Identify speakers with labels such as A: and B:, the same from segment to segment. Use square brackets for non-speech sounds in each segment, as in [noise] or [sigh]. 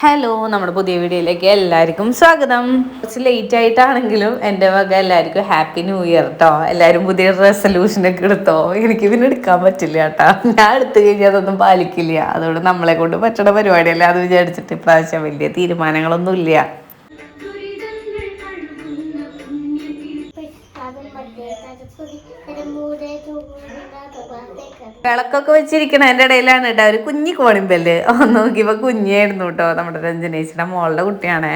A: Hello നമ്മുടെ പുതിയ വീഡിയോയിലേക്ക് എല്ലാവർക്കും സ്വാഗതം. കുറച്ച് ലേറ്റ് ആയിട്ടാണെങ്കിലും എന്റെ വക എല്ലാവർക്കും ഹാപ്പി ന്യൂ ഇയർ കേട്ടോ എല്ലാവരും പുതിയ റെസൊല്യൂഷൻ ഒക്കെ എടുത്തോ? എനിക്ക് പിന്നെ എടുക്കാൻ പറ്റില്ല കേട്ടോ. ഞാൻ എടുത്തു കഴിഞ്ഞാൽ അതൊന്നും പാലിക്കില്ല. അതുകൊണ്ട് നമ്മളെ കൊണ്ട് പറ്റണ പരിപാടിയല്ല അത് വിചാരിച്ചിട്ട് ഇപ്രാവശ്യം വലിയ തീരുമാനങ്ങളൊന്നും ഇല്ല വിളക്കൊക്കെ വെച്ചിരിക്കണ എന്റെ ഇടയിലാണ് കേട്ടോ ഒരു കുഞ്ഞി കോണിമ്പൽ ഒന്ന് [laughs] നോക്കിയപ്പോൾ കുഞ്ഞായിരുന്നു കേട്ടോ നമ്മുടെ രഞ്ജനേച്ചിയുടെ മോളുടെ കുട്ടിയാണേ.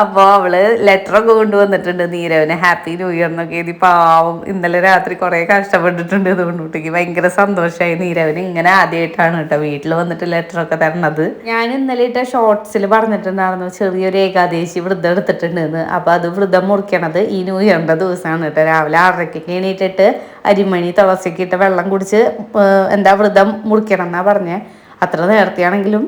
A: അപ്പോൾ അവൾ ലെറ്ററൊക്കെ കൊണ്ടുവന്നിട്ടുണ്ട് നീരവന്. ഹാപ്പി ന്യൂ ഇയർ എന്നൊക്കെ എഴുതി പാവം. ഇന്നലെ രാത്രി കുറേ കഷ്ടപ്പെട്ടിട്ടുണ്ട്. കുട്ടിക്ക് ഭയങ്കര സന്തോഷമായി നീരവന്. ഇങ്ങനെ ആദ്യമായിട്ടാണ് കേട്ടോ. വീട്ടിൽ വന്നിട്ട് ലെറ്ററൊക്കെ തരണത്. ഞാൻ ഇന്നലെ ഇട്ട ഷോർട്സിൽ പറഞ്ഞിട്ടുണ്ടായിരുന്നു. ചെറിയൊരു ഏകാദേശി വ്രതം എടുത്തിട്ടുണ്ടെന്ന്. അപ്പോൾ അത് വ്രതം മുറിക്കണത് ഈ ന്യൂ ഇയറിന്റെ ദിവസമാണ് കേട്ടോ. രാവിലെ ആറരയ്ക്കൊക്കെ എണീറ്റിട്ട് അരിമണി തുളസിക്ക് ഇട്ട് വെള്ളം കുടിച്ച് എന്താ വ്രതം മുറിക്കണം എന്നാ പറഞ്ഞേ. അത്ര നേരത്തെയാണെങ്കിലും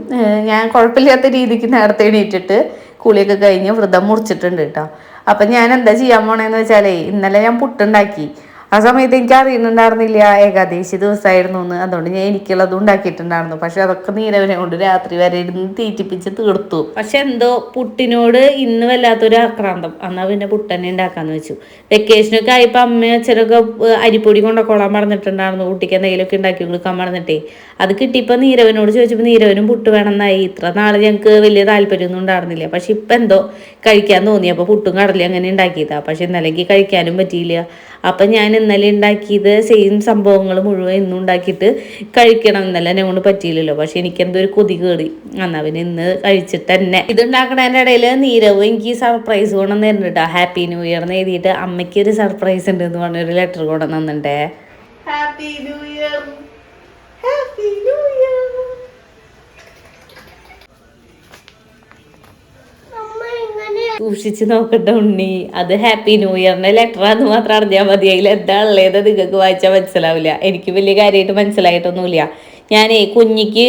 A: ഞാൻ കുഴപ്പമില്ലാത്ത രീതിക്ക് നേരത്തെ എണീറ്റിട്ട് കുളിയൊക്കെ കഴിഞ്ഞ് വ്രതം മുറിച്ചിട്ടുണ്ട് കേട്ടോ അപ്പം ഞാൻ എന്താ ചെയ്യാൻ പോണേന്ന് വെച്ചാലേ ഇന്നലെ ഞാൻ പുട്ടുണ്ടാക്കി. ആ സമയത്ത് എനിക്ക് അറിയുന്നുണ്ടായിരുന്നില്ല ഏകാദേശി ദിവസമായിരുന്നു എന്ന്. അതുകൊണ്ട് ഞാൻ എനിക്കുള്ളത് ഉണ്ടാക്കിയിട്ടുണ്ടായിരുന്നു. പക്ഷെ അതൊക്കെ നീരവനെ കൊണ്ട് രാത്രി വരെ ഇരുന്ന് തീറ്റിപ്പിച്ച് തീർത്തു. പക്ഷെ എന്തോ പുട്ടിനോട് ഇന്ന് വല്ലാത്തൊരു ആക്രാന്തം. അന്നാ പിന്നെ പുട്ടനെ ഉണ്ടാക്കാന്ന് വെച്ചു. വെക്കേഷനൊക്കെ ആയപ്പോൾ അമ്മ അച്ഛനൊക്കെ അരിപ്പൊടി കൊള്ളാൻ പറഞ്ഞിട്ടുണ്ടായിരുന്നു കുട്ടിക്ക് എന്തെങ്കിലുമൊക്കെ ഉണ്ടാക്കി കൊടുക്കാൻ പറഞ്ഞിട്ടേ അത് കിട്ടിയപ്പോൾ നീരവനോട് ചോദിച്ചപ്പോൾ നീരവനും പുട്ട് വേണമെന്നായി. ഇത്ര നാൾ ഞങ്ങൾക്ക് വലിയ താല്പര്യമൊന്നും ഉണ്ടായിരുന്നില്ല. പക്ഷെ ഇപ്പം എന്തോ കഴിക്കാൻ തോന്നി. അപ്പോൾ പുട്ടും കടലും അങ്ങനെ ഉണ്ടാക്കിയതാ. പക്ഷെ ഇന്നലെ എനിക്ക് കഴിക്കാനും പറ്റിയില്ല. അപ്പം ഞാൻ ഇന്നലെ ഉണ്ടാക്കിയത് സെയിം സംഭവങ്ങൾ മുഴുവൻ ഇന്നും ഉണ്ടാക്കിയിട്ട് കഴിക്കണം. എന്നല്ല എന്നെ കൊണ്ട് പറ്റിയില്ലല്ലോ. പക്ഷെ എനിക്ക് എന്തോ ഒരു കൊതി കേറി. എന്നാ പിന്നെ ഇന്ന് കഴിച്ചിട്ട് തന്നെ. ഇത് ഇടയിൽ നീരവ് എനിക്ക് സർപ്രൈസ് കൊണ്ടെന്ന് തരുന്നുണ്ട് ഹാപ്പി ന്യൂ ഇയർ എന്ന് എഴുതിയിട്ട് അമ്മയ്ക്ക് ഒരു സർപ്രൈസ് ഉണ്ട് എന്ന് പറഞ്ഞൊരു ലെറ്റർ കൊണ്ടുവന്ന് തന്നിട്ടേ ഹാപ്പി ന്യൂ ഇയർ സൂക്ഷിച്ച് നോക്കട്ടെ ഉണ്ണി. അത് ഹാപ്പി ന്യൂ ഇയറിന്റെ ലെറ്റർ അത് മാത്രം അറിഞ്ഞാൽ മതി. അതിൽ എന്താ ഉള്ളത് നിങ്ങൾക്ക് വായിച്ചാൽ മനസ്സിലാവില്ല. എനിക്ക് വലിയ കാര്യമായിട്ട് മനസ്സിലായിട്ടൊന്നുമില്ല. ഞാനേ കുഞ്ഞിക്ക്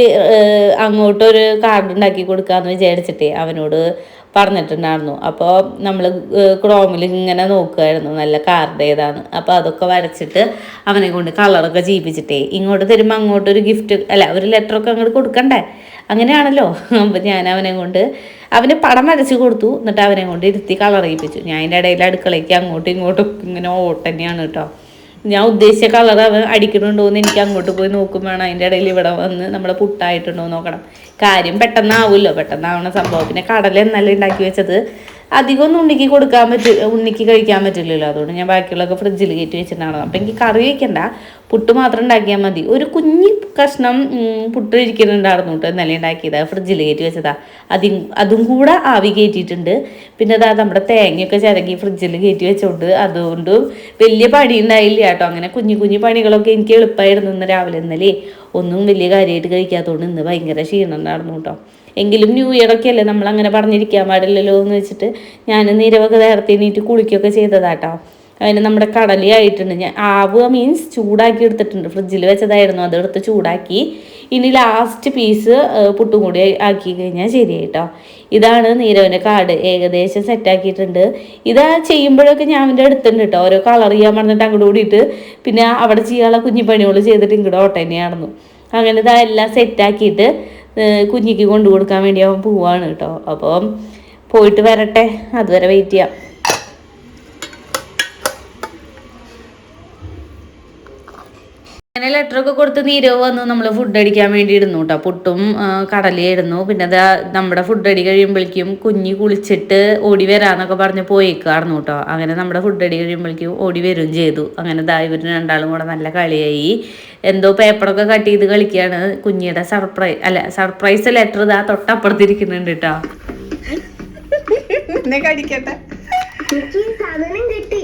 A: അങ്ങോട്ടൊരു കാർഡ് ഉണ്ടാക്കി കൊടുക്കാന്ന് വിചാരിച്ചിട്ടേ അവനോട് പറഞ്ഞിട്ടുണ്ടായിരുന്നു. അപ്പോൾ നമ്മൾ ക്രോമിൽ ഇങ്ങനെ നോക്കുമായിരുന്നു നല്ല കാർഡ് ഏതാണ് അപ്പോൾ അതൊക്കെ വരച്ചിട്ട് അവനെ കൊണ്ട് കളറൊക്കെ ചെയ്യിപ്പിച്ചിട്ടേ ഇങ്ങോട്ട് തരുമ്പോൾ അങ്ങോട്ടൊരു ഗിഫ്റ്റ് അല്ല ഒരു ലെറ്ററൊക്കെ അങ്ങോട്ട് കൊടുക്കണ്ടേ? അങ്ങനെയാണല്ലോ. അപ്പം ഞാൻ അവനെ കൊണ്ട് അവന് പടം വരച്ച് കൊടുത്തു. എന്നിട്ട് അവനെ കൊണ്ട് ഇരുത്തി കളർ ഞാൻ അതിന്റെ ഇടയിൽ അടുക്കളയ്ക്ക് അങ്ങോട്ടും ഇങ്ങോട്ടും ഇങ്ങനെ ഓട്ടന്നെയാണ് കേട്ടോ ഞാൻ ഉദ്ദേശിച്ച കളർ അവൻ അടിക്കണുണ്ടോ എന്ന് എനിക്ക് അങ്ങോട്ട് പോയി നോക്കും വേണം. അതിന്റെ ഇടയിൽ ഇവിടെ വന്ന് നമ്മളെ പുട്ടായിട്ടുണ്ടോ നോക്കണം. കാര്യം പെട്ടെന്നാവുമല്ലോ പെട്ടെന്നാവണ സംഭവം. പിന്നെ കടല എന്നല്ല ഉണ്ടാക്കി വെച്ചത്. അധികം ഒന്നും ഉണ്ണിക്ക് കൊടുക്കാൻ പറ്റി ഉണ്ണിക്ക് കഴിക്കാൻ പറ്റില്ലല്ലോ. അതുകൊണ്ട് ഞാൻ ബാക്കിയുള്ളതൊക്കെ ഫ്രിഡ്ജിൽ കയറ്റി വെച്ചിട്ടാണ്. അപ്പം എനിക്ക് കറി വയ്ക്കണ്ട പുട്ട് മാത്രം ഉണ്ടാക്കിയാൽ മതി. ഒരു കുഞ്ഞി കഷ്ണം പുട്ട് ഇരിക്കുന്നുണ്ടായിരുന്നു കേട്ടോ ഇന്നലെ ഉണ്ടാക്കിയത്. ഫ്രിഡ്ജിൽ കയറ്റി വെച്ചതാ. അതും അതും കൂടെ ആവി കയറ്റിയിട്ടുണ്ട്. പിന്നെ അതാ നമ്മുടെ തേങ്ങയൊക്കെ ചിരകി ഫ്രിഡ്ജിൽ കയറ്റി വെച്ചോണ്ട് അതുകൊണ്ട് വലിയ പണി ഉണ്ടായില്ല കേട്ടോ. അങ്ങനെ കുഞ്ഞു കുഞ്ഞു പണികളൊക്കെ എനിക്ക് എളുപ്പമായിരുന്നു ഇന്ന് രാവിലെ ഇന്നലെ. ഒന്നും വലിയ കാര്യമായിട്ട് കഴിക്കാത്തതുകൊണ്ട് ഇന്ന് ഭയങ്കര ക്ഷീണം ഉണ്ടായിരുന്നു കേട്ടോ. എങ്കിലും ന്യൂ അല്ലേ നമ്മൾ അങ്ങനെ പറഞ്ഞിരിക്കാൻ പാടില്ലല്ലോ എന്ന് വെച്ചിട്ട് ഞാൻ നിരവധി നേരത്തെ എണീറ്റ് കുളിക്കുകയൊക്കെ ചെയ്തതാട്ടോ. അതിന് നമ്മുടെ കടലിയായിട്ടുണ്ട്. ഞാൻ ആവുക മീൻസ് ചൂടാക്കി എടുത്തിട്ടുണ്ട്. ഫ്രിഡ്ജിൽ വെച്ചതായിരുന്നു. അതെടുത്ത് ചൂടാക്കി. ഇനി ലാസ്റ്റ് പീസ് പുട്ടും കൂടി ആക്കി കഴിഞ്ഞാൽ ശരിയായിട്ടോ. ഇതാണ് നീരവന്റെ കാർഡ്. ഏകദേശം സെറ്റാക്കിയിട്ടുണ്ട് ഇത് ചെയ്യുമ്പോഴൊക്കെ ഞാൻ അവന്റെ അടുത്തുണ്ട് കേട്ടോ ഓരോ കളർ ചെയ്യാൻ പറഞ്ഞിട്ട് അങ്ങോട്ട് കൂടിയിട്ട് പിന്നെ അവിടെ ചെയ്യാനുള്ള കുഞ്ഞു പണികൾ ചെയ്തിട്ട് ഇങ്ങോട്ട് ഓട്ടം തന്നെയായിരുന്നു അങ്ങനെ ഇതാ എല്ലാം സെറ്റാക്കിയിട്ട് കുഞ്ഞിക്ക് കൊണ്ടു കൊടുക്കാൻ വേണ്ടി അവൻ പോവാണ് കേട്ടോ. അപ്പം പോയിട്ട് വരട്ടെ. അതുവരെ വെയിറ്റ് ചെയ്യാം. അങ്ങനെ ലെറ്റർ ഒക്കെ കൊടുത്ത് നീരവ് വന്ന് നമ്മൾ ഫുഡ് അടിക്കാൻ വേണ്ടി ഇരുന്നു കേട്ടോ പുട്ടും കടലയായിരുന്നു. പിന്നെ അത് നമ്മുടെ ഫുഡ് അടി കഴിയുമ്പോഴേക്കും കുഞ്ഞി കുളിച്ചിട്ട് ഓടി വരാന്നൊക്കെ പറഞ്ഞ് പോയിക്കാർന്നു കേട്ടോ അങ്ങനെ നമ്മുടെ ഫുഡ് അടി കഴിയുമ്പോഴേക്കും ഓടി വരും ചെയ്തു. അങ്ങനെ ദാ ഇവർ രണ്ടാളും കൂടെ നല്ല കളിയായി. എന്തോ പേപ്പറൊക്കെ കട്ട് ചെയ്ത് കളിക്കുകയാണ് കുഞ്ഞിയുടെ സർപ്രൈസ് അല്ല സർപ്രൈസ് ലെറ്റർ ഇതാ തൊട്ടപ്പുറത്തിരിക്കുന്നുണ്ട് കേട്ടോ കടിക്കട്ടെ.
B: സാധനം കിട്ടി.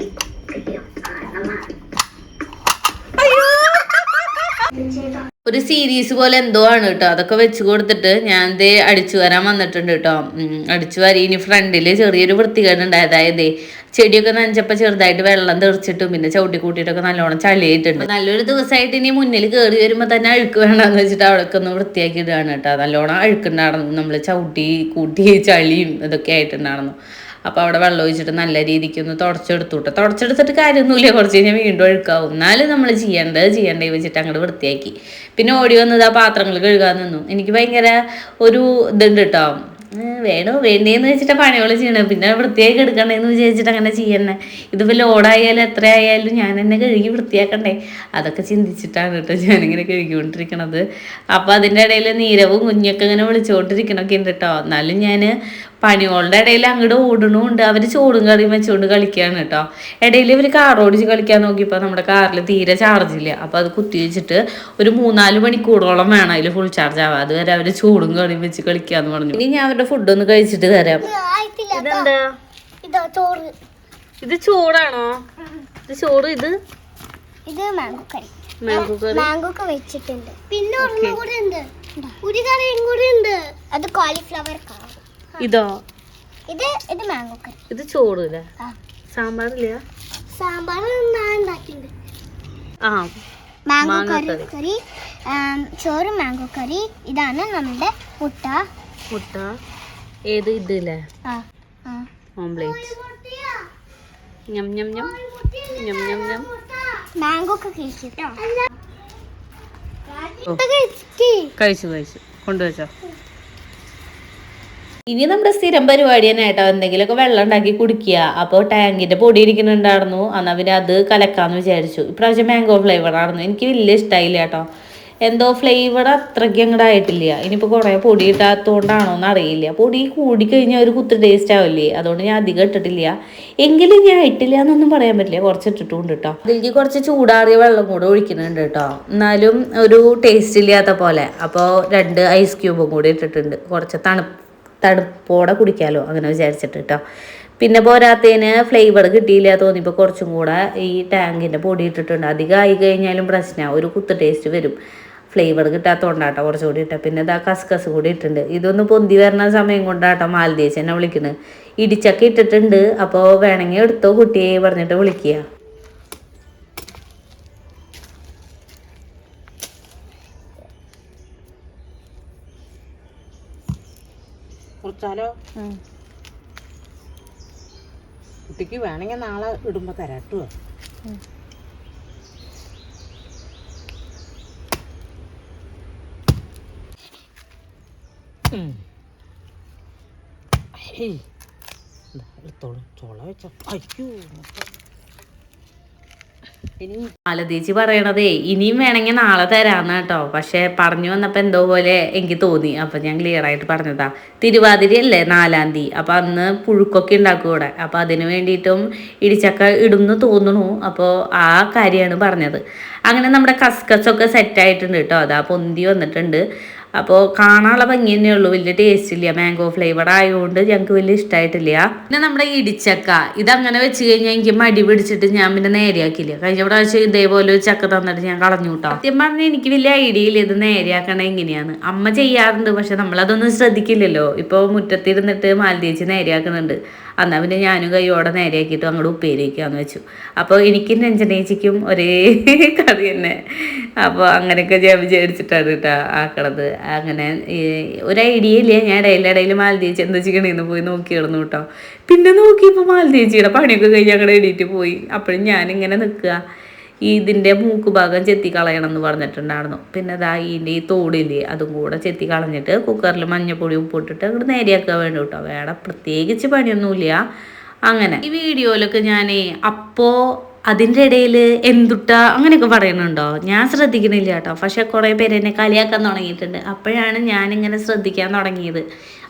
A: ഒരു സീരീസ് പോലെ എന്തോ ആണ് കേട്ടോ അതൊക്കെ വെച്ച് കൊടുത്തിട്ട് ഞാൻ ദേ അടിച്ചു വരാൻ വന്നിട്ടുണ്ട് കേട്ടോ അടിച്ചു വരി. ഇനി ഫ്രണ്ടിൽ ചെറിയൊരു വൃത്തികേട് ഉണ്ടായത് അതായത് ചെടിയൊക്കെ നനച്ചപ്പോൾ ചെറുതായിട്ട് വെള്ളം തെറിച്ചിട്ടും പിന്നെ ചവിട്ടി കൂട്ടിയിട്ടൊക്കെ നല്ലോണം ചളിയായിട്ടുണ്ട്. നല്ലൊരു ദിവസമായിട്ട് ഇനി മുന്നിൽ കയറി വരുമ്പോൾ തന്നെ അഴുക്ക് വേണ്ടെന്ന് വെച്ചിട്ട് അവിടെയൊക്കെ ഒന്ന് വൃത്തിയാക്കി ഇടുകയാണ് കേട്ടോ നല്ലോണം അഴുക്കുണ്ടായിരുന്നു. നമ്മൾ ചവിട്ടി കൂട്ടി ചളിയും ഇതൊക്കെ ആയിട്ടുണ്ടായിരുന്നു. അപ്പോൾ അവിടെ വെള്ളം ഒഴിച്ചിട്ട് നല്ല രീതിക്ക് ഒന്ന് തുടച്ചെടുത്തു കേട്ടോ തുടച്ചെടുത്തിട്ട് കാര്യമൊന്നുമില്ല കുറച്ച് കഴിഞ്ഞാൽ വീണ്ടും ഒഴുക്കാവും. എന്നാലും നമ്മൾ ചെയ്യേണ്ടത് ചെയ്യേണ്ടത് വെച്ചിട്ട് അങ്ങോട്ട് വൃത്തിയാക്കി. പിന്നെ ഓടി വന്നത് ആ പാത്രങ്ങൾ കഴുകാൻ നിന്നു. എനിക്ക് ഭയങ്കര ഒരു ഇതുണ്ട് കേട്ടോ വേണോ? വേണ്ടേന്ന് വെച്ചിട്ട് പണികൾ ചെയ്യണം. പിന്നെ വൃത്തിയാക്കി എടുക്കണ്ടേന്ന് വിചാരിച്ചിട്ട് അങ്ങനെ ചെയ്യണേ ഇതിപ്പോൾ ലോഡായാലും എത്ര ആയാലും ഞാൻ എന്നെ കഴുകി വൃത്തിയാക്കണ്ടേ? അതൊക്കെ ചിന്തിച്ചിട്ടാണ് കേട്ടോ ഞാനിങ്ങനെ കഴുകിക്കൊണ്ടിരിക്കണത്. അപ്പോൾ അതിന്റെ ഇടയിൽ നീരവും കുഞ്ഞൊക്കെ ഇങ്ങനെ വിളിച്ചുകൊണ്ടിരിക്കണമൊക്കെ ഉണ്ട് കേട്ടോ എന്നാലും ഞാൻ പണികളുടെ ഇടയിൽ അങ്ങോട്ട് ഓടണമുണ്ട് അവർ ചൂടും കറിയും വെച്ചുകൊണ്ട് കളിക്കുകയാണ് കേട്ടോ ഇടയിൽ ഇവർ കാർ ഓടിച്ച് കളിക്കാൻ നോക്കിയപ്പോൾ നമ്മുടെ കാറിൽ തീരെ ചാർജ് ഇല്ല. അപ്പോൾ അത് കുത്തി വെച്ചിട്ട് ഒരു മൂന്നാൽ മണിക്കൂറോളം വേണം അതിൽ ഫുൾ ചാർജ് ആവാം അതുവരെ അവർ ചൂടും കറിയും വെച്ച് കളിക്കാന്ന് പറഞ്ഞു. ഇനി ഞാൻ അവരുടെ ഫുഡ് ഒന്ന് കഴിച്ചിട്ട് തരാം ഇതെന്താ?
B: ഇതോ ചോറ്.
A: ഇത് ചോറാണോ? ഇത് ചോറ് ഇത്?
B: ഇത് മാംഗോ കറി.
A: മാംഗോ കറി?
B: ഒക്കെ വെച്ചിട്ടുണ്ട്. പിന്നെ ഒരെണ്ണം കൂടെ ഉണ്ട്. ഒരു കറിയും കൂടി ഉണ്ട്. അത് കോളിഫ്ലവർ കറി
A: ഇതോ?
B: ഇത് ഇത് മാംഗോ കറി
A: ഇത് ചോറ്
B: ആ.
A: സാമ്പാറില്ല?
B: സാമ്പാർ
A: ആ.
B: Mango curry
A: curry.
B: ചോറും മാംഗോ കറി. ഇതാണ് നമ്മുടെ മുട്ട.
A: മുട്ട. ഏത് ഇതില്ലേ
B: ആ
A: ഓംലെറ്റ്. ഞം ഞം ഞം. ഞം ഞം ഞം.
B: മാംഗോ ഒക്കെ കഴിച്ചിട്ടോ.
A: കഴിച്ചു കഴിച്ചു. കൊണ്ടുവച്ചോ. ഇനി നമ്മുടെ സ്ഥിരം പരിപാടി തന്നെ കേട്ടോ. എന്തെങ്കിലുമൊക്കെ വെള്ളം ഉണ്ടാക്കി കുടിക്കുക. അപ്പോൾ ടാങ്കിന്റെ പൊടി ഇരിക്കുന്നുണ്ടായിരുന്നു. എന്നാൽ പിന്നെ അത് കലക്കാന്ന് വിചാരിച്ചു. ഇപ്രാവശ്യം മാംഗോ ഫ്ലേവർ ആയിരുന്നു. എനിക്ക് വലിയ ഇഷ്ടമായില്ല കേട്ടോ. എന്തോ ഫ്ലേവർ അത്രയ്ക്ക് അങ്ങോട്ട് ആയിട്ടില്ല. ഇനിയിപ്പോൾ കുറേ പൊടി ഇട്ടാത്തതുകൊണ്ടാണോ എന്ന് അറിയില്ല. പൊടി കൂടിക്കഴിഞ്ഞാൽ ഒരു കുത്തി ടേസ്റ്റ് ആവില്ലേ? അതുകൊണ്ട് ഞാൻ അധികം ഇട്ടിട്ടില്ല. എങ്കിലും ഞാൻ ഇട്ടില്ല എന്നൊന്നും പറയാൻ പറ്റില്ല. കുറച്ച് ഇട്ടിട്ടുണ്ട് കേട്ടോ. അതിലേക്ക് കുറച്ച് ചൂടാറിയ വെള്ളം കൂടെ ഒഴിക്കുന്നുണ്ട് കേട്ടോ. എന്നാലും ഒരു ടേസ്റ്റ് ഇല്ലാത്ത പോലെ. അപ്പോൾ രണ്ട് ഐസ് ക്യൂബും കൂടി ഇട്ടിട്ടുണ്ട്. കുറച്ച് തണുപ്പ് തണുപ്പോടെ കുടിക്കാമല്ലോ അങ്ങനെ വിചാരിച്ചിട്ട് കേട്ടോ പിന്നെ പോരാത്തതിന് ഫ്ലേവർ കിട്ടിയില്ല തോന്നിയപ്പോൾ കുറച്ചും കൂടെ ഈ ടാങ്കിന്റെ പൊടി ഇട്ടിട്ടുണ്ട്. അധികം ആയി കഴിഞ്ഞാലും പ്രശ്നമാണ് ഒരു കുത്ത് ടേസ്റ്റ് വരും. ഫ്ലേവർ കിട്ടാത്തതുകൊണ്ടാട്ടോ കുറച്ചുകൂടി ഇട്ട. പിന്നെ ഇതാ കസ്കസ് കൂടി ഇട്ടിട്ടുണ്ട്. ഇതൊന്ന് പൊന്തി വരണ സമയം കൊണ്ടാട്ടോ മാലദേശ് എന്നെ വിളിക്കുന്നത് ഇടിച്ചക്ക ഇട്ടിട്ടുണ്ട്. അപ്പോൾ വേണമെങ്കിൽ എടുത്തോ കുട്ടിയെ പറഞ്ഞിട്ട് വിളിക്കുക
C: കുറിച്ചാലോ കുട്ടിക്ക് വേണമെങ്കിൽ നാളെ ഇടുമ്പോ തരാട്ടോ എടുത്തോളൂ. ചോള വെച്ചോ. അയ്യോ
A: മാലതീച്ചി പറയണതേ ഇനിയും വേണമെങ്കിൽ നാളെ തരാന്ന് കേട്ടോ. പക്ഷെ പറഞ്ഞു വന്നപ്പോൾ എന്തോ പോലെ എനിക്ക് തോന്നി. അപ്പം ഞാൻ ക്ലിയർ ആയിട്ട് പറഞ്ഞതാ. തിരുവാതിര അല്ലേ നാലാം തീയതി? അപ്പം അന്ന് പുഴുക്കൊക്കെ ഉണ്ടാക്കും ഇവിടെ അപ്പം അതിന് വേണ്ടിയിട്ടും ഇടിച്ചക്ക ഇടുന്നു തോന്നുന്നു. അപ്പോൾ ആ കാര്യമാണ് പറഞ്ഞത്. അങ്ങനെ നമ്മുടെ കസ്കസൊക്കെ സെറ്റായിട്ടുണ്ട് കേട്ടോ. അതാ പൊന്തി വന്നിട്ടുണ്ട്. അപ്പോൾ കാണാനുള്ള ഭംഗി തന്നെ ഉള്ളൂ. വലിയ ടേസ്റ്റ് ഇല്ല. മാംഗോ ഫ്ലേവർ ആയതുകൊണ്ട് ഞങ്ങൾക്ക് വലിയ ഇഷ്ടമായിട്ടില്ല പിന്നെ നമ്മുടെ ഇടിച്ചക്ക. ഇതങ്ങനെ വെച്ച് കഴിഞ്ഞാൽ എനിക്ക് മടി പിടിച്ചിട്ട് ഞാൻ പിന്നെ നേരെയാക്കില്ല കഴിഞ്ഞ പ്രാവശ്യം ഇതേപോലെ ഒരു ചക്ക തന്നിട്ട് ഞാൻ കളഞ്ഞു കൂട്ടാം സത്യം പറഞ്ഞാൽ എനിക്ക് വലിയ ഐഡിയ ഇല്ല ഇത് നേരെയാക്കണ എങ്ങനെയാണ് അമ്മ ചെയ്യാറുണ്ട് പക്ഷെ നമ്മളതൊന്നും ശ്രദ്ധിക്കില്ലല്ലോ. ഇപ്പോൾ മുറ്റത്തിരുന്നിട്ട് മാലതേച്ച് നേരെയാക്കുന്നുണ്ട്. എന്നാൽ പിന്നെ ഞാനും കൈയോടെ നേരെയാക്കിയിട്ട് അങ്ങോട്ട് ഉപ്പേരി വെച്ചു. അപ്പോൾ എനിക്കും രഞ്ജനേച്ചിക്കും ഒരേ [laughs] കഥ തന്നെ. അപ്പോൾ അങ്ങനെയൊക്കെ ഞാൻ വിചാരിച്ചിട്ടാണ് കേട്ടോ ആക്കണത്. അങ്ങനെ ഒരു ഐഡിയ ഇല്ല. ഞാൻ ഇടയിലിടയിൽ മാലദ്വീപ് എന്താ ചെയ്യണേന്ന് പോയി നോക്കി കിടന്നു കേട്ടോ പിന്നെ നോക്കിയപ്പോൾ മാലതേച്ചിയുടെ പണിയൊക്കെ കഴിഞ്ഞ് അങ്ങോട്ട് എണീറ്റ് പോയി. അപ്പോഴും ഞാനിങ്ങനെ നിൽക്കുക ഈ ഇതിന്റെ മൂക്ക് ഭാഗം ചെത്തി കളയണം എന്ന് പറഞ്ഞിട്ടുണ്ടായിരുന്നു. പിന്നെ അതാ ഇതിന്റെ ഈ തോടില്ലേ അതും കൂടെ ചെത്തി കളഞ്ഞിട്ട് കുക്കറിൽ മഞ്ഞപ്പൊടി ഉപ്പിട്ടിട്ട് അങ്ങോട്ട് നേരെയാക്കുക വേണ്ടി കേട്ടോ. വേറെ പ്രത്യേകിച്ച് പണിയൊന്നുമില്ല. അങ്ങനെ ഈ വീഡിയോയിലൊക്കെ ഞാൻ അപ്പോൾ അതിന്റെ ഇടയിൽ എന്തുട്ട അങ്ങനെയൊക്കെ പറയുന്നുണ്ടോ? ഞാൻ ശ്രദ്ധിക്കണില്ല കേട്ടോ. പക്ഷെ കുറേ പേര് എന്നെ കളിയാക്കാൻ തുടങ്ങിയിട്ടുണ്ട്. അപ്പോഴാണ് ഞാനിങ്ങനെ ശ്രദ്ധിക്കാൻ തുടങ്ങിയത്.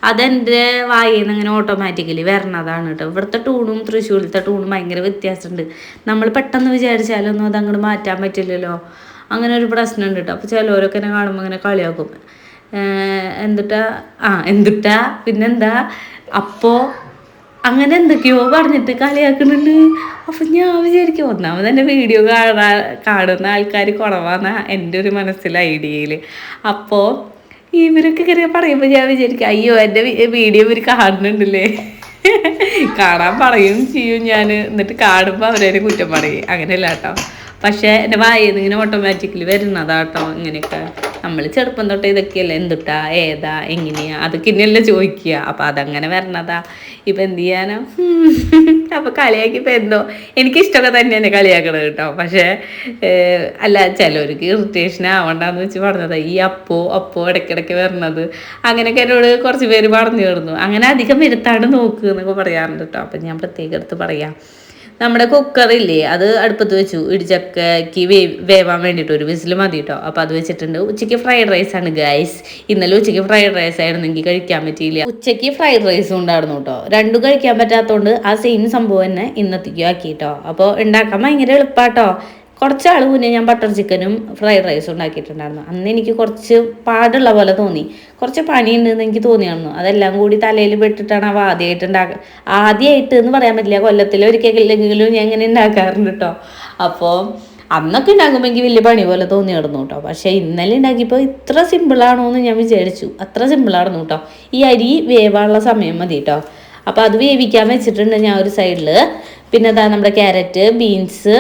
A: അതെന്റെ വായിൽ നിന്ന് ഇങ്ങനെ ഓട്ടോമാറ്റിക്കലി വരണതാണ് കേട്ടോ. ഇവിടുത്തെ ടൂണും തൃശ്ശൂരിലത്തെ ടൂണും ഭയങ്കര വ്യത്യാസമുണ്ട്. നമ്മൾ പെട്ടെന്ന് വിചാരിച്ചാലൊന്നും അത് മാറ്റാൻ പറ്റില്ലല്ലോ. അങ്ങനെ ഒരു പ്രശ്നമുണ്ട് കേട്ടോ. അപ്പോൾ ചിലവരൊക്കെ എന്നെ കാണുമ്പോൾ ഇങ്ങനെ കളിയാക്കും. എന്തുട്ടാ? ആ എന്തുട്ടാ? പിന്നെന്താ? അപ്പോൾ അങ്ങനെ എന്തൊക്കെയോ പറഞ്ഞിട്ട് കളിയാക്കുന്നുണ്ട്. അപ്പം ഞാൻ വിചാരിക്കും ഒന്നാമത് എന്റെ വീഡിയോ കാണാ കാണുന്ന ആൾക്കാർ കുറവാന്ന എന്റെ ഒരു മനസ്സിലെ ഐഡിയയിൽ അപ്പോൾ ഇവരൊക്കെ ഇങ്ങനെ പറയുമ്പോൾ ഞാൻ വിചാരിക്കും അയ്യോ എന്റെ വീഡിയോ ഇവർ കാണുന്നുണ്ടല്ലേ? കാണാൻ പറയും ചെയ്യും ഞാൻ എന്നിട്ട് കാണുമ്പോൾ അവരെ കുറ്റം പറയും. അങ്ങനെയല്ല കേട്ടോ. പക്ഷേ എന്റെ വായ ഇങ്ങനെ ഓട്ടോമാറ്റിക്കലി വരുന്നതാട്ടോ ഇങ്ങനെയൊക്കെ. നമ്മൾ ചെറുപ്പം തൊട്ട് ഇതൊക്കെയല്ലേ എന്തുട്ടാ ഏതാ എങ്ങനെയാ അതൊക്കെ ഇനിയല്ലേ ചോദിക്കുക. അപ്പം അതങ്ങനെ വരണതാ. ഇപ്പം എന്ത് ചെയ്യാനാ? [laughs] അപ്പം കളിയാക്കി ഇപ്പം എന്തോ എനിക്കിഷ്ടമൊക്കെ തന്നെയാണ് കളിയാക്കണത് കേട്ടോ. പക്ഷേ അല്ല ചിലവർക്ക് ഇറിറ്റേഷൻ ആവണ്ടെന്ന് വെച്ച് പറഞ്ഞതാ. ഈ അപ്പോ അപ്പോ ഇടയ്ക്കിടയ്ക്ക് വരണത്. അങ്ങനെയൊക്കെ എന്നോട് കുറച്ച് പേര് പറഞ്ഞു തീർന്നു അങ്ങനെ അധികം വരുത്താണ്ട് നോക്കുക എന്നൊക്കെ പറയാറുണ്ട് കേട്ടോ. അപ്പം ഞാൻ പ്രത്യേകം എടുത്ത് പറയാം. നമ്മുടെ കുക്കറില്ലേ അത് അടുപ്പത്ത് വെച്ചു. ഇടിച്ചക്കയ്ക്ക് വേ വേവാൻ വേണ്ടിയിട്ട് ഒരു വിസിൽ മതി കേട്ടോ അപ്പോൾ അത് വെച്ചിട്ടുണ്ട്. ഉച്ചയ്ക്ക് ഫ്രൈഡ് റൈസ് ആണ് ഗൈസ് ഇന്നലെ ഉച്ചയ്ക്ക് ഫ്രൈഡ് റൈസ് ആയിരുന്നു എനിക്ക് കഴിക്കാൻ പറ്റിയില്ല. ഉച്ചയ്ക്ക് ഫ്രൈഡ് റൈസും ഉണ്ടായിരുന്നു കേട്ടോ രണ്ടും കഴിക്കാൻ പറ്റാത്തതുകൊണ്ട് ആ സെയിം സംഭവം തന്നെ ഇന്നത്തേക്കും ആക്കി കേട്ടോ അപ്പോൾ ഉണ്ടാക്കാൻ ഭയങ്കര എളുപ്പാട്ടോ കുറച്ച് ആൾ മുന്നേ ഞാൻ ബട്ടർ ചിക്കനും ഫ്രൈഡ് റൈസും ഉണ്ടാക്കിയിട്ടുണ്ടായിരുന്നു. അന്ന് എനിക്ക് കുറച്ച് പാടുള്ള പോലെ തോന്നി. കുറച്ച് പണിയുണ്ടെന്ന് എനിക്ക് തോന്നിയായിരുന്നു. അതെല്ലാം കൂടി തലയിൽ പെട്ടിട്ടാണ് അവ ആദ്യമായിട്ട് ഉണ്ടാക്കുക ആദ്യമായിട്ട് എന്ന് പറയാൻ പറ്റില്ല. കൊല്ലത്തിൽ ഒരിക്കലെങ്കിലും ഞാൻ ഇങ്ങനെ ഉണ്ടാക്കാറുണ്ട് കേട്ടോ അപ്പോൾ അന്നൊക്കെ ഉണ്ടാക്കുമ്പോൾ എനിക്ക് വലിയ പണി പോലെ തോന്നിയായിരുന്നു കേട്ടോ പക്ഷേ ഇന്നലെ ഉണ്ടാക്കിയപ്പോൾ ഇത്ര സിമ്പിളാണോ എന്ന് ഞാൻ വിചാരിച്ചു. അത്ര സിമ്പിളായിരുന്നു കേട്ടോ ഈ അരി വേവാനുള്ള സമയം മതി കേട്ടോ അപ്പോൾ അത് വേവിക്കാൻ വെച്ചിട്ടുണ്ട് ഞാൻ ഒരു സൈഡിൽ പിന്നെ അതാ നമ്മുടെ ക്യാരറ്റ് ബീൻസ്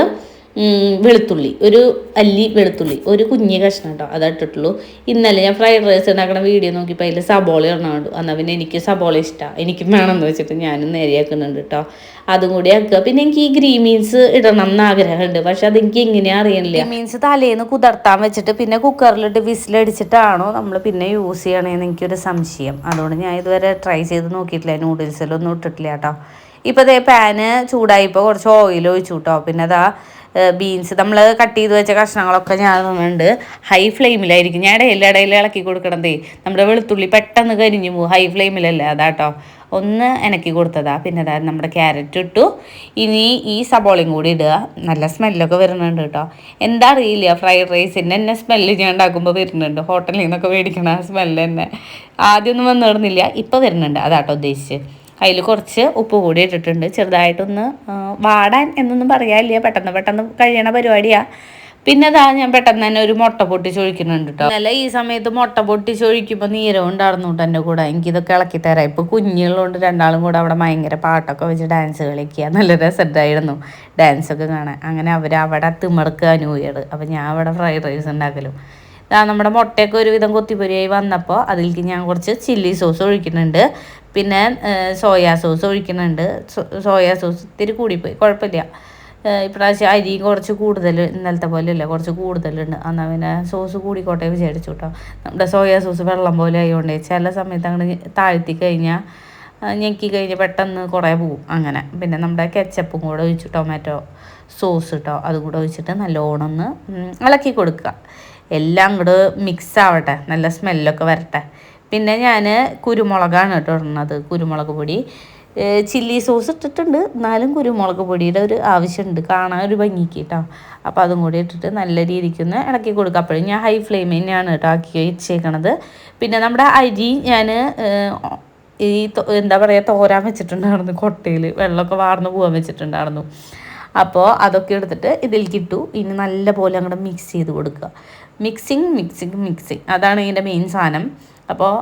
A: വെളുത്തുള്ളി. ഒരു അല്ലി വെളുത്തുള്ളി. ഒരു കുഞ്ഞ് കഷ്ണം കേട്ടോ അത് ഇട്ടിട്ടുള്ളൂ. ഇന്നലെ ഞാൻ ഫ്രൈഡ് റൈസ് ഉണ്ടാക്കുന്ന വീഡിയോ നോക്കിയപ്പോൾ അതിൽ സബോള ഇടണം കണ്ടു എന്നാൽ പിന്നെ എനിക്ക് സബോള ഇഷ്ടമാണ് എനിക്കും വേണമെന്ന് വെച്ചിട്ട് ഞാനും നേരെയാക്കുന്നുണ്ട് കേട്ടോ അതും കൂടി ആക്കുക. പിന്നെ എനിക്ക് ഈ ഗ്രീൻ മീൻസ് ഇടണം എന്ന് ആഗ്രഹമുണ്ട്. പക്ഷെ അതെനിക്ക് എങ്ങനെയാ അറിയണില്ല. മീൻസ് തലേന്ന് കുതിർത്താൻ വെച്ചിട്ട് പിന്നെ കുക്കറിലിട്ട് വിസിലടിച്ചിട്ടാണോ നമ്മൾ പിന്നെ യൂസ് ചെയ്യണേന്ന് എനിക്കൊരു സംശയം. അതുകൊണ്ട് ഞാൻ ഇതുവരെ ട്രൈ ചെയ്ത് നോക്കിയിട്ടില്ല. നൂഡിൽസിലൊന്നും ഇട്ടിട്ടില്ല കേട്ടോ ഇപ്പോൾ ദേ പാന് ചൂടായിപ്പോൾ കുറച്ച് ഓയിൽ ഒഴിച്ചു കേട്ടോ പിന്നെ അതാ ബീൻസ് നമ്മൾ കട്ട് ചെയ്ത് വെച്ച കഷ്ണങ്ങളൊക്കെ ഞാൻ ഉണ്ട്. ഹൈ ഫ്ലെയിമിലായിരിക്കും ഞാൻ ഇടയിൽ ഇടയിൽ ഇളക്കി കൊടുക്കണതേ. നമ്മുടെ വെളുത്തുള്ളി പെട്ടെന്ന് കരിഞ്ഞു പോകും ഹൈ ഫ്ലെയിമിലല്ലേ അതാട്ടോ. ഒന്ന് ഇണക്കി കൊടുത്തതാ. പിന്നെ അതാ നമ്മുടെ ക്യാരറ്റ് ഇട്ടു. ഇനി ഈ സബോളയും കൂടി ഇടുക. നല്ല സ്മെല്ലൊക്കെ വരുന്നുണ്ട് കേട്ടോ. എന്താ അറിയില്ല ഫ്രൈഡ് റൈസിന്റെ തന്നെ സ്മെല്ല് ഞാൻ ഉണ്ടാക്കുമ്പോൾ വരുന്നുണ്ട്. ഹോട്ടലിൽ നിന്നൊക്കെ മേടിക്കണ സ്മെല്ല് തന്നെ. ആദ്യമൊന്നും വന്നു കിടന്നില്ല. ഇപ്പോൾ വരുന്നുണ്ട്. അതാട്ടോ ഉദ്ദേശിച്ച് അതിൽ കുറച്ച് ഉപ്പ് കൂടി ഇട്ടിട്ടുണ്ട്. ചെറുതായിട്ടൊന്ന് വാടാൻ എന്നൊന്നും പറയാനില്ല. പെട്ടെന്ന് പെട്ടെന്ന് കഴിയണ പരിപാടിയാണ് പിന്നെ അതാ ഞാൻ പെട്ടെന്ന് തന്നെ ഒരു മുട്ട പൊട്ടിച്ചൊഴിക്കുന്നുണ്ട് കേട്ടോ അല്ല ഈ സമയത്ത് മുട്ട പൊട്ടിച്ചൊഴിക്കുമ്പോൾ നീരവും ഉണ്ടായിരുന്നു കേട്ടോ എന്റെ കൂടെ. എനിക്ക് ഇതൊക്കെ ഇളക്കി തരാം. ഇപ്പോൾ കുഞ്ഞുള്ളതുകൊണ്ട് രണ്ടാളും കൂടെ അവിടെ ഭയങ്കര പാട്ടൊക്കെ വെച്ച് ഡാൻസ് കളിക്കുക നല്ല രസമായിരുന്നു ഡാൻസൊക്കെ കാണാൻ. അങ്ങനെ അവർ അവിടെ തിമർക്കുക ന്യൂ ഇയർ. അപ്പോൾ ഞാൻ അവിടെ ഫ്രൈഡ് റൈസ് ഉണ്ടാക്കലും. നമ്മുടെ മുട്ടയൊക്കെ ഒരുവിധം കൊത്തിപ്പൊരിയായി വന്നപ്പോൾ അതിലേക്ക് ഞാൻ കുറച്ച് ചില്ലി സോസ് ഒഴിക്കുന്നുണ്ട്. പിന്നെ സോയാ സോസ് ഒഴിക്കുന്നുണ്ട്. സോയാ സോസ് ഇത്തിരി കൂടിപ്പോയി. കുഴപ്പമില്ല. ഇപ്രാവശ്യം അരിയും കുറച്ച് കൂടുതൽ ഇന്നലത്തെ പോലെയല്ല കുറച്ച് കൂടുതലുണ്ട്. എന്നാൽ പിന്നെ സോസ് കൂടിക്കോട്ടെ വിചാരിച്ചു കേട്ടോ. നമ്മുടെ സോയാ സോസ് വെള്ളം പോലെ ആയതുകൊണ്ടേ ചില സമയത്ത് അങ്ങോട്ട് താഴ്ത്തി കഴിഞ്ഞാൽ ഞെക്കി കഴിഞ്ഞ് പെട്ടെന്ന് കുറേ പോവും അങ്ങനെ. പിന്നെ നമ്മുടെ കെച്ചപ്പും കൂടെ ഒഴിച്ചു ടൊമാറ്റോ സോസ് കേട്ടോ അതും കൂടെ ഒഴിച്ചിട്ട് നല്ലോണം ഒന്ന് ഇളക്കി കൊടുക്കുക. എല്ലാം കൂടെ മിക്സ് ആവട്ടെ. നല്ല സ്മെല്ലൊക്കെ വരട്ടെ. പിന്നെ ഞാൻ കുരുമുളകാണ് കേട്ടോ ഇടുന്നത് കുരുമുളക് പൊടി. ചില്ലി സോസ് ഇട്ടിട്ടുണ്ട്. എന്നാലും കുരുമുളക് പൊടിയുടെ ഒരു ആവശ്യമുണ്ട്. കാണാൻ ഒരു ഭംഗിക്ക് കേട്ടോ അപ്പോൾ അതും കൂടി ഇട്ടിട്ട് നല്ല രീതിക്ക് ഒന്ന് ഇളക്കി കൊടുക്കുക അപ്പോഴും ഞാൻ ഹൈ ഫ്ലെയിമിൽ തന്നെയാണ് കേട്ടോ ആക്കി വെച്ചേക്കണത്. പിന്നെ നമ്മുടെ അരി ഞാൻ ഈ എന്താ പറയുക തോരാൻ വെച്ചിട്ടുണ്ടായിരുന്നു. കൊട്ടയിൽ വെള്ളമൊക്കെ വാർന്ന് പോകാൻ വെച്ചിട്ടുണ്ടായിരുന്നു. അപ്പോൾ അതൊക്കെ എടുത്തിട്ട് ഇതിലേക്ക് ഇട്ടു. ഇനി നല്ല പോലെ അങ്ങോട്ട് മിക്സ് ചെയ്ത് കൊടുക്കുക. Mixing mixing mixing. അതാണ് ഇതിന്റെ മെയിൻ സാധനം. അപ്പോൾ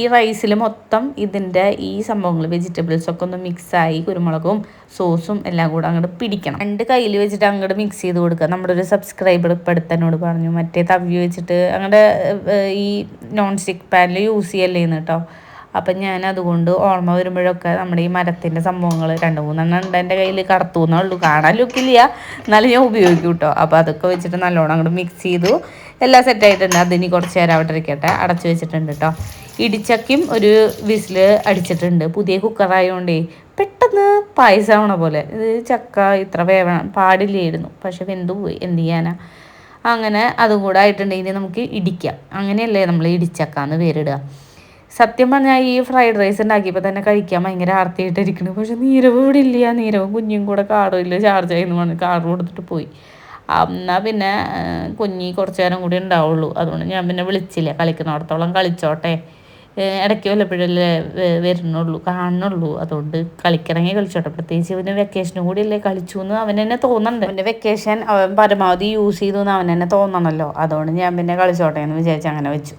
A: ഈ റൈസിൽ മൊത്തം ഇതിന്റെ ഈ സംഭവങ്ങൾ വെജിറ്റബിൾസൊക്കെ ഒന്ന് മിക്സായി കുരുമുളകും സോസും എല്ലാം കൂടെ അങ്ങോട്ട് പിടിക്കണം. രണ്ട് കയ്യിൽ വെച്ചിട്ട് അങ്ങോട്ട് മിക്സ് ചെയ്ത് കൊടുക്കുക നമ്മുടെ ഒരു സബ്സ്ക്രൈബർ ഇപ്പം അടുത്തനോട് പറഞ്ഞു മറ്റേ തവി വെച്ചിട്ട് അങ്ങോട്ട് ഈ നോൺ സ്റ്റിക്ക് പാനിൽ യൂസ് ചെയ്യല്ലേന്ന് കേട്ടോ അപ്പം ഞാൻ അതുകൊണ്ട് ഓർമ്മ വരുമ്പോഴൊക്കെ നമ്മുടെ ഈ മരത്തിന്റെ സംഭവങ്ങൾ രണ്ട് മൂന്നെണ്ണം ഉണ്ട് എന്റെ കയ്യിൽ കറുത്തൂന്നേ ഉള്ളൂ. കാണാൻ ലുക്കില്ല എന്നാലും ഞാൻ ഉപയോഗിക്കും കേട്ടോ അപ്പോൾ അതൊക്കെ വെച്ചിട്ട് നല്ലോണം അങ്ങോട്ട് മിക്സ് ചെയ്തു. എല്ലാം സെറ്റ് സെറ്റായിട്ടുണ്ട് അതിനി കുറച്ച് നേരം അവിടെ ഇരിക്കട്ടെ. അടച്ചു വെച്ചിട്ടുണ്ട് കേട്ടോ ഇടിച്ചക്കും ഒരു വിസിൽ അടിച്ചിട്ടുണ്ട്. പുതിയ കുക്കറായതുകൊണ്ടേ പെട്ടെന്ന് പായസമാവണ പോലെ. ഇത് ചക്ക ഇത്ര വേവണം പാടില്ലായിരുന്നു. പക്ഷെ വെന്തു പോയി. എന്ത് ചെയ്യാനാ? അങ്ങനെ അതും കൂടെ ആയിട്ടുണ്ടെങ്കിൽ നമുക്ക് ഇടിക്കാം. അങ്ങനെയല്ലേ നമ്മൾ ഇടിച്ചക്ക ഇടിച്ചക്കാന്ന് പേരിടുക. സത്യം പറഞ്ഞാൽ ഈ ഫ്രൈഡ് റൈസ് ഉണ്ടാക്കിയപ്പോൾ തന്നെ കഴിക്കാൻ ഭയങ്കര ആർത്തിയായിട്ടിരിക്കുന്നു പക്ഷെ നീരവ് ഇവിടെ ഇല്ല. നീരവും കുഞ്ഞും കൂടെ കാർഡും ഇല്ല ചാർജ് ആയിരുന്നു പറഞ്ഞു കാർഡ് കൊടുത്തിട്ട് പോയി. എന്നാൽ പിന്നെ കുഞ്ഞി കുറച്ച് നേരം കൂടി ഉണ്ടാവുള്ളൂ. അതുകൊണ്ട് ഞാൻ പിന്നെ വിളിച്ചില്ല. കളിക്കുന്നിടത്തോളം കളിച്ചോട്ടെ. ഇടയ്ക്ക് വല്ലപ്പോഴല്ലേ വരുന്നുള്ളൂ കാണുന്നുള്ളൂ. അതുകൊണ്ട് കളിക്കണമെങ്കിൽ കളിച്ചോട്ടെ. പ്രത്യേകിച്ച് ഇവന് വെക്കേഷനും കൂടി അല്ലേ കളിച്ചു എന്ന് അവൻ തന്നെ തോന്നുന്നുണ്ട് അവന്റെ വെക്കേഷൻ അവൻ പരമാവധി യൂസ് ചെയ്തു എന്ന് അവൻ തന്നെ തോന്നണമല്ലോ അതുകൊണ്ട് ഞാൻ പിന്നെ കളിച്ചോട്ടെ എന്ന് വിചാരിച്ച് അങ്ങനെ വെച്ചു.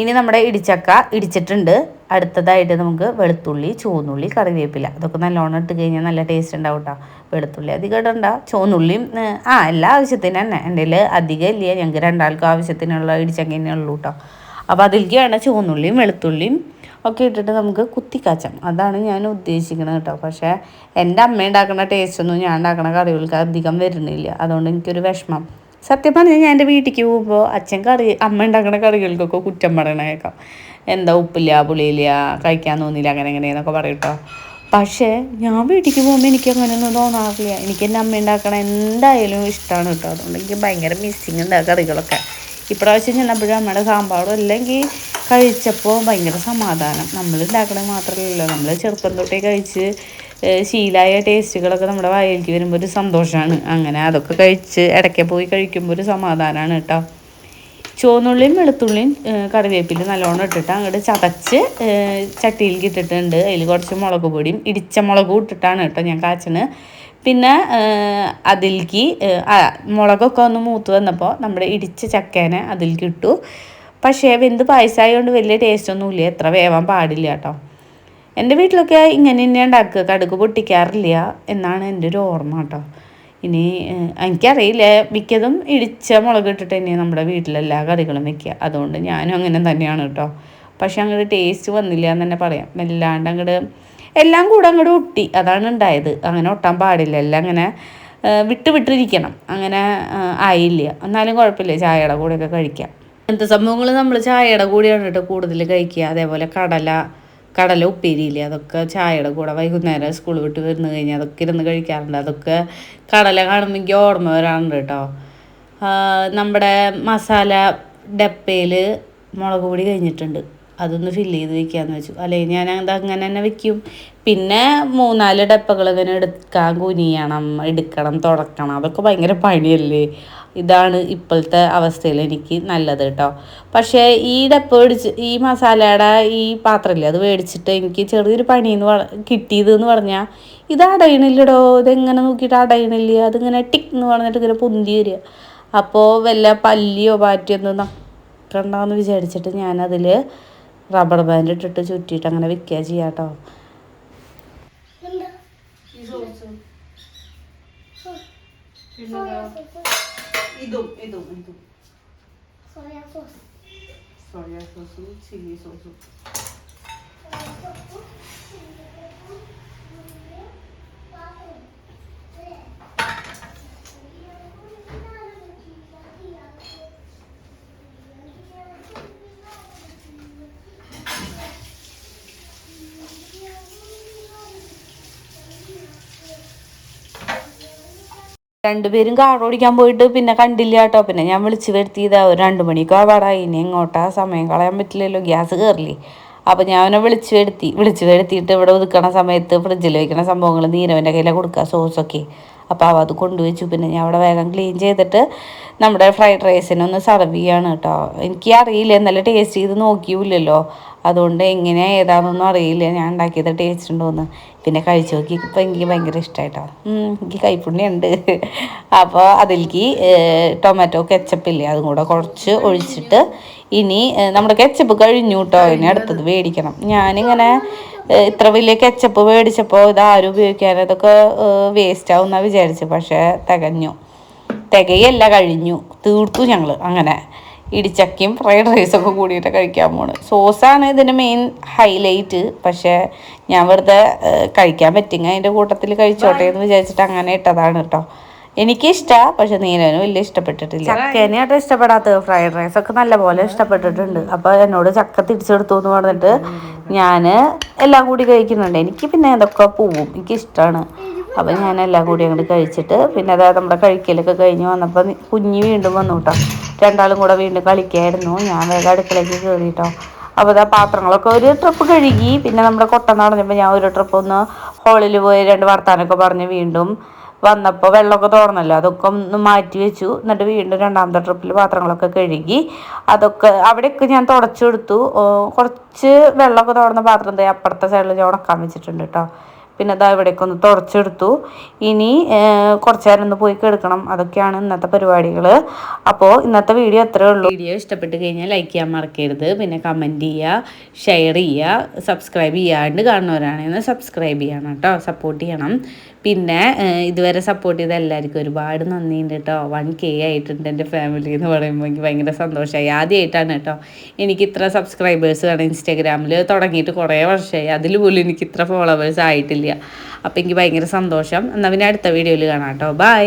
A: ഇനി നമ്മുടെ ഇടിച്ചക്ക ഇടിച്ചിട്ടുണ്ട്. അടുത്തതായിട്ട് നമുക്ക് വെളുത്തുള്ളി ചുവന്നുള്ളി കറിവേപ്പില. അതൊക്കെ നല്ലോണം ഇട്ട് കഴിഞ്ഞാൽ നല്ല ടേസ്റ്റ് ഉണ്ടാവും കേട്ടോ വെളുത്തുള്ളി അധികം ഇടണ്ട. ചുവന്നുള്ളിയും ആ എല്ലാ ആവശ്യത്തിന് തന്നെ. എന്റെ അധികം ഇല്ല. ഞങ്ങൾക്ക് രണ്ടാൾക്കും ആവശ്യത്തിനുള്ള ഇടിച്ചക്ക തന്നെ ഉള്ളൂ കേട്ടോ അപ്പോൾ അതിലേക്ക് വേണ്ട ചുവന്നുള്ളിയും വെളുത്തുള്ളിയും ഒക്കെ ഇട്ടിട്ട് നമുക്ക് കുത്തിക്കാച്ചം. അതാണ് ഞാൻ ഉദ്ദേശിക്കുന്നത് കേട്ടോ പക്ഷേ എന്റെ അമ്മ ഉണ്ടാക്കുന്ന ടേസ്റ്റൊന്നും ഞാൻ ഉണ്ടാക്കുന്ന കറികൾക്ക് അധികം വരുന്നില്ല. അതുകൊണ്ട് എനിക്കൊരു വിഷമം. സത്യം പറഞ്ഞാൽ ഞാൻ എന്റെ വീട്ടിലേക്ക് പോകുമ്പോൾ അച്ഛൻ കറി അമ്മ ഉണ്ടാക്കുന്ന കറികൾക്കൊക്കെ കുറ്റം പറയണ കേൾക്കാം എന്താ ഉപ്പില്ല പുളിയില്ല കഴിക്കാൻ തോന്നില്ല അങ്ങനെ എങ്ങനെയെന്നൊക്കെ പറയും കേട്ടോ പക്ഷേ ഞാൻ വീട്ടിലേക്ക് പോകുമ്പോൾ എനിക്ക് അങ്ങനെയൊന്നും തോന്നാറില്ല. എനിക്ക് എന്റെ അമ്മ ഉണ്ടാക്കണ എന്തായാലും ഇഷ്ടമാണ് കേട്ടോ അതുകൊണ്ട് എനിക്ക് ഭയങ്കര മിസ്സിങ് ഉണ്ട് കറികളൊക്കെ. ഇപ്രാവശ്യം ചെന്നപ്പോഴും അമ്മയുടെ സാമ്പാറും അല്ലെങ്കിൽ കഴിച്ചപ്പോൾ ഭയങ്കര സമാധാനം. നമ്മൾ ഉണ്ടാക്കണത് മാത്രമല്ലല്ലോ. നമ്മൾ ചെറുപ്പം തൊട്ടേ കഴിച്ച് ശീലായ ടേസ്റ്റുകളൊക്കെ നമ്മുടെ വായിലേക്ക് വരുമ്പോൾ ഒരു സന്തോഷമാണ് അങ്ങനെ അതൊക്കെ കഴിച്ച് ഇടയ്ക്ക് പോയി കഴിക്കുമ്പോൾ ഒരു സമാധാനമാണ് കേട്ടോ. ചുവന്നുള്ളിയും വെളുത്തുള്ളിയും കറിവേപ്പിൽ നല്ലോണം ഇട്ടിട്ട് അങ്ങോട്ട് ചതച്ച് ചട്ടിയിലേക്ക് ഇട്ടിട്ടുണ്ട്. അതിൽ കുറച്ച് മുളക് പൊടിയും ഇടിച്ച മുളകും ഇട്ടിട്ടാണ് കേട്ടോ ഞാൻ കാച്ചണ്. പിന്നെ അതിലേക്ക് മുളകൊക്കെ ഒന്ന് മൂത്ത് വന്നപ്പോൾ നമ്മുടെ ഇടിച്ച ചക്കേനെ അതിലേക്ക് ഇട്ടു. പക്ഷേ വെന്ത് പായസമായതുകൊണ്ട് വലിയ ടേസ്റ്റൊന്നുമില്ല എത്ര വേവാൻ പാടില്ല കേട്ടോ. എന്റെ വീട്ടിലൊക്കെ ഇങ്ങനെ തന്നെ ഉണ്ടാക്കുക. കടുക് പൊട്ടിക്കാറില്ല എന്നാണ് എന്റെ ഒരു ഓർമ്മ കേട്ടോ. ഇനി എനിക്കറിയില്ല. മിക്കതും ഇടിച്ച മുളക് ഇട്ടിട്ട് തന്നെ നമ്മുടെ വീട്ടിലെല്ലാ കറികളും വെക്കുക. അതുകൊണ്ട് ഞാനും അങ്ങനെ തന്നെയാണ് കേട്ടോ. പക്ഷെ അങ്ങോട്ട് ടേസ്റ്റ് വന്നില്ല എന്ന് തന്നെ പറയാം. വല്ലാണ്ട് അങ്ങോട്ട് എല്ലാം കൂടെ അങ്ങോട്ട് ഒട്ടി. അതാണ് ഉണ്ടായത്. അങ്ങനെ ഒട്ടാൻ പാടില്ല. എല്ലാം അങ്ങനെ വിട്ടുവിട്ടിരിക്കണം വിട്ട് വിട്ടിരിക്കണം. അങ്ങനെ ആയില്ല. എന്നാലും കുഴപ്പമില്ല. ചായയുടെ കൂടെയൊക്കെ കഴിക്കാം. അങ്ങനത്തെ സംഭവങ്ങൾ നമ്മൾ ചായയുടെ കൂടെയാണ് കേട്ടോ കൂടുതൽ കഴിക്കുക. അതേപോലെ കടല കടല ഉപ്പേരിയില്ലേ? അതൊക്കെ ചായയുടെ കൂടെ വൈകുന്നേരം സ്കൂൾ വിട്ട് വരുന്നു കഴിഞ്ഞാൽ അതൊക്കെ ഇരുന്ന് കഴിക്കാറുണ്ട്. അതൊക്കെ കടല കാണുമ്പോൾ ഓർമ്മ വരാറുണ്ട് കേട്ടോ നമ്മുടെ മസാല ഡപ്പയിൽ മുളക് പൊടി കഴിഞ്ഞിട്ടുണ്ട്. അതൊന്ന് ഫില്ല് ചെയ്ത് വെക്കാന്ന് വെച്ചു. അല്ലെങ്കിൽ ഞാൻ അത് അങ്ങനെ തന്നെ വെക്കും. പിന്നെ മൂന്നാൽ ഡപ്പകൾ ഇങ്ങനെ എടുക്കാൻ കുനിയണം എടുക്കണം തുടക്കണം. അതൊക്കെ ഭയങ്കര പണിയല്ലേ? ഇതാണ് ഇപ്പോഴത്തെ അവസ്ഥയിൽ എനിക്ക് നല്ലത് കേട്ടോ. പക്ഷേ ഈ ഡപ്പ മേടിച്ച് ഈ മസാലയുടെ ഈ പാത്രമില്ലേ അത് മേടിച്ചിട്ട് എനിക്ക് ചെറിയൊരു പണിയെന്ന് കിട്ടിയത് എന്ന് പറഞ്ഞാൽ ഇത് അടയണില്ലടോ ഇതെങ്ങനെ നോക്കിയിട്ട് അടയണില്ല? അതിങ്ങനെ ടിക് എന്ന് പറഞ്ഞിട്ട് ഇങ്ങനെ പൊന്തി വരിക. അപ്പോൾ വല്ല പല്ലിയോ പാറ്റിയോ ഒന്നും നക്കണ്ടെന്ന് വിചാരിച്ചിട്ട് ഞാനതിൽ റബ്ബർ ബാൻഡ് ഇട്ടിട്ട് ചുറ്റിയിട്ട് അങ്ങനെ വിൽക്കുക ചെയ്യാം കേട്ടോ. ഇതും ഇതും ഇതും
B: സോയാ സോസ്
A: സോയാ സോസും ചില്ലി സോസും രണ്ടുപേരും കാർ ഓടിക്കാൻ പോയിട്ട് പിന്നെ കണ്ടില്ല കേട്ടോ. പിന്നെ ഞാൻ വിളിച്ചു വരുത്തിയതാ ഒരു രണ്ട് മണിക്കോ പാടായി ഇനി എങ്ങോട്ടാ സമയം കളയാൻ പറ്റില്ലല്ലോ. ഗ്യാസ് കയറില്ലേ അപ്പം ഞാൻ അവനെ വിളിച്ചു വരുത്തി. വിളിച്ചു വരുത്തിയിട്ട് ഇവിടെ ഒതുക്കണ സമയത്ത് ഫ്രിഡ്ജിൽ വെക്കണ സംഭവങ്ങൾ നീരവന്റെ കയ്യിലാണ് കൊടുക്കുക സോസൊക്കെ അപ്പോൾ അവ അത് കൊണ്ടുവച്ചു. പിന്നെ ഞാൻ അവിടെ വേഗം ക്ലീൻ ചെയ്തിട്ട് നമ്മുടെ ഫ്രൈഡ് റൈസിനൊന്ന് സർവ് ചെയ്യാണ് കേട്ടോ എനിക്ക് അറിയില്ല നല്ല ടേസ്റ്റ് ചെയ്ത് നോക്കിയില്ലല്ലോ. അതുകൊണ്ട് എങ്ങനെ ഏതാണെന്നൊന്നും അറിയില്ല. ഞാൻ ഉണ്ടാക്കിയത് ടേസ്റ്റ് ഉണ്ടോയെന്ന് പിന്നെ കഴിച്ചു നോക്കി. ഇപ്പം എനിക്ക് ഭയങ്കര ഇഷ്ടമായിട്ടോ എനിക്ക് കൈപ്പുണ്യുണ്ട്. [laughs] അപ്പോൾ അതിലേക്ക് ടൊമാറ്റോ കെച്ചപ്പില്ലേ അതും കൂടെ കുറച്ച് ഒഴിച്ചിട്ട് ഇനി നമ്മുടെ കെച്ചപ്പ് കഴിഞ്ഞു കേട്ടോ ഇനി അടുത്തത് മേടിക്കണം ഞാനിങ്ങനെ ഇത്ര വലിയ കെച്ചപ്പ് മേടിച്ചപ്പോൾ ഇത് ആരും ഉപയോഗിക്കാൻ ഇതൊക്കെ വേസ്റ്റ് ആവും എന്നാണ് വിചാരിച്ചത് പക്ഷേ തികഞ്ഞു. തികയല്ല കഴിഞ്ഞു. തീർത്തു ഞങ്ങൾ അങ്ങനെ. ഇടിച്ചക്കയും ഫ്രൈഡ് റൈസൊക്കെ കൂടിയിട്ട് കഴിക്കാൻ പോണ്. സോസാണ് ഇതിന്റെ മെയിൻ ഹൈലൈറ്റ് പക്ഷേ ഞാൻ വെറുതെ കഴിക്കാൻ പറ്റിങ്ങ അതിന്റെ കൂട്ടത്തിൽ കഴിച്ചോട്ടെ എന്ന് വിചാരിച്ചിട്ട് അങ്ങനെ ഇട്ടതാണ് കേട്ടോ എനിക്കിഷ്ടമാണ് പക്ഷെ നീനനും വലിയ ഇഷ്ടപ്പെട്ടിട്ടില്ല. ചക്കേനെ ആട്ടോ ഇഷ്ടപ്പെടാത്തത്. ഫ്രൈഡ് റൈസൊക്കെ നല്ലപോലെ ഇഷ്ടപ്പെട്ടിട്ടുണ്ട്. അപ്പോൾ എന്നോട് ചക്ക തിരിച്ചെടുത്തു എന്ന് പറഞ്ഞിട്ട് ഞാൻ എല്ലാം കൂടി കഴിക്കുന്നുണ്ട്. എനിക്ക് പിന്നെ അതൊക്കെ പോവും എനിക്കിഷ്ടമാണ് അപ്പം ഞാൻ എല്ലാം കൂടി അങ്ങോട്ട് കഴിച്ചിട്ട് പിന്നെ അതായത് നമ്മുടെ കഴിക്കലൊക്കെ കഴിഞ്ഞ് വന്നപ്പോൾ കുഞ്ഞ് വീണ്ടും വന്നു കേട്ടോ രണ്ടാളും കൂടെ വീണ്ടും കളിക്കായിരുന്നു. ഞാൻ വേഗം അടുക്കളയ്ക്ക് കയറി കേട്ടോ അപ്പോൾ ആ പാത്രങ്ങളൊക്കെ ഒരു ട്രിപ്പ് കഴുകി. പിന്നെ നമ്മുടെ കൊട്ട നടന്നപ്പോൾ ഞാൻ ഒരു ട്രിപ്പ് ഒന്ന് ഹോളിൽ പോയി രണ്ട് വർത്താനൊക്കെ പറഞ്ഞ് വീണ്ടും വന്നപ്പോൾ വെള്ളമൊക്കെ തുറന്നല്ലോ അതൊക്കെ ഒന്ന് മാറ്റി വെച്ചു. എന്നിട്ട് വീണ്ടും രണ്ടാമത്തെ ട്രിപ്പിൽ പാത്രങ്ങളൊക്കെ കഴുകി. അതൊക്കെ അവിടെയൊക്കെ ഞാൻ തുടച്ചെടുത്തു കൊടുത്തു കുറച്ച് വെള്ളമൊക്കെ തുറന്ന പാത്രം തേ അപ്പുറത്തെ സൈഡിൽ ഞാൻ ഉണക്കാൻ വെച്ചിട്ടുണ്ട് കേട്ടോ പിന്നെ അതാ ഇവിടേക്ക് ഒന്ന് തുടച്ചെടുത്തു. ഇനി കുറച്ച് നേരം ഒന്ന് പോയി കിടക്കണം. അതൊക്കെയാണ് ഇന്നത്തെ പരിപാടികൾ അപ്പോൾ ഇന്നത്തെ വീഡിയോ അത്രേ ഉള്ളൂ. വീഡിയോ ഇഷ്ടപ്പെട്ട് കഴിഞ്ഞാൽ ലൈക്ക് ചെയ്യാൻ മറക്കരുത്. പിന്നെ കമന്റ് ചെയ്യുക ഷെയർ ചെയ്യുക സബ്സ്ക്രൈബ് ചെയ്യാണ്ട് കാണുന്നവരാണെങ്കിൽ സബ്സ്ക്രൈബ് ചെയ്യണം കേട്ടോ സപ്പോർട്ട് ചെയ്യണം. പിന്നെ ഇതുവരെ സപ്പോർട്ട് ചെയ്ത എല്ലാവർക്കും ഒരുപാട് നന്ദിയുണ്ട് കേട്ടോ വൺ കെ ആയിട്ടുണ്ട് എന്റെ ഫാമിലി എന്ന് പറയുമ്പോൾ എനിക്ക് ഭയങ്കര സന്തോഷമായി ആദ്യമായിട്ടാണ് കേട്ടോ എനിക്ക് ഇത്ര സബ്സ്ക്രൈബേഴ്സ് ആണ് ഇൻസ്റ്റാഗ്രാമിൽ തുടങ്ങിയിട്ട് കുറേ വർഷമായി അതിൽ പോലും എനിക്ക് ഇത്ര ഫോളോവേഴ്സ് ആയിട്ടില്ല. അപ്പോൾ എനിക്ക് ഭയങ്കര സന്തോഷം. എന്നാൽ പിന്നെ അടുത്ത വീഡിയോയിൽ കാണാം കേട്ടോ ബൈ